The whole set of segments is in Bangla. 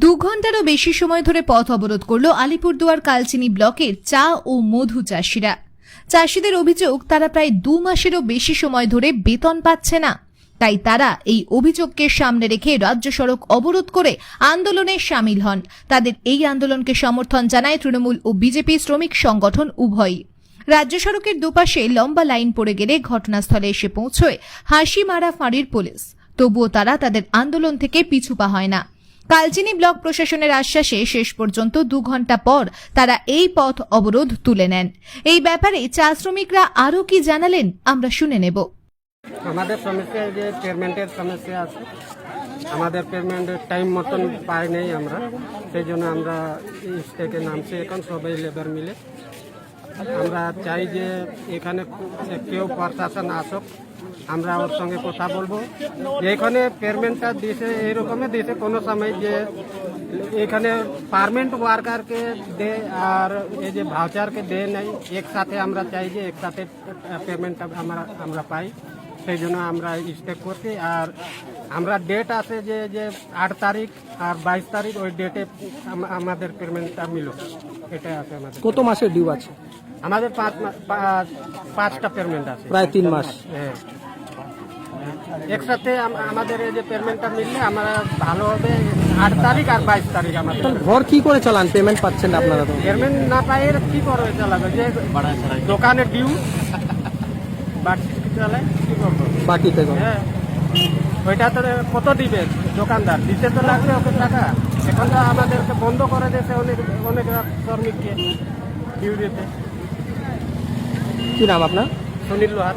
দু ঘন্টারও বেশি সময় ধরে পথ অবরোধ করল আলিপুরদুয়ার কালচিনি ব্লকের চা ও মধু চাষিরা। চাষিদের অভিযোগ, তারা প্রায় দু মাসেরও বেশি সময় ধরে বেতন পাচ্ছে না। তাই তারা এই অভিযোগকে সামনে রেখে রাজ্য সড়ক অবরোধ করে আন্দোলনে সামিল হন। তাদের এই আন্দোলনকে সমর্থন জানায় তৃণমূল ও বিজেপি শ্রমিক সংগঠন উভয়ই। রাজ্য সড়কের দুপাশে লম্বা লাইন পড়ে গেলে ঘটনাস্থলে এসে পৌঁছয় হাসি মারা ফাঁড়ির পুলিশ। তবুও তারা তাদের আন্দোলন থেকে পিছু পা হয় না। কালচিনি ব্লক প্রশাসনের আশ্বাসে শেষ পর্যন্ত দু ঘণ্টা পর তারা এই পথ অবরোধ তুলে নেন। এই ব্যাপারে চা শ্রমিকরা আরও কি জানালেন, আমরা শুনে নেব। আমাদের সমস্যা যে পেমেন্টের সমস্যা আছে। আমাদের পেমেন্টের টাইম মতন পাই নেই আমরা। সেই জন্য আমরা স্টেকে নামছি। এখন সবাই লেবার মিলে। আমরা চাই যে এখানে কেউ প্রশাসন আসুক। আমরা ওর সঙ্গে কথা বলব। এখানে পেমেন্টটা দিয়েছে এইরকমই দিয়েছে কোনো সময় যে এখানে পারমেন্ট ওয়ার্কারকে দে আর এই যে ভাউচারকে দে নাই একসাথে আমরা চাই যে একসাথে পেমেন্টটা আমরা আমরা পাই। সেই জন্য আমরা স্টেক করছি। আর আমরা ডেট আছে যে যে আট তারিখ আর বাইশ তারিখ ওই ডেটে আমাদের পেমেন্টটা মিলো এটাই আছে আমাদের। কত মাসের ডিউ আছে? আমাদের পাঁচ পাঁচটা পেমেন্ট আছে। প্রায় তিন মাস। হ্যাঁ। একসাথে আম- আমাদের এই যে পেমেন্টটা মিললে আমরা ভালো হবে আট তারিখ আর বাইশ তারিখ আমাদের। ঘর কি করে চালান? পেমেন্ট পাচ্ছেন না আপনারা তো? পেমেন্ট না পাই কি করবে চালাবে? যে দোকানে ডিউ বাড়তি চলে কি করব? বাকিতে হ্যাঁ। ওইটা তো কত দিবে দোকানদার? দিতে তো লাগবে ওকে টাকা। এখন তো আমাদেরকে বন্ধ করে দিয়েছে অনেক অনেক শ্রমিককে ডিউ দিতে। কি নাম আপনার? Sunil Lohar.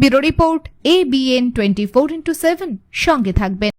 Bureau report A BN twenty four into seven. সঙ্গে থাকবেন।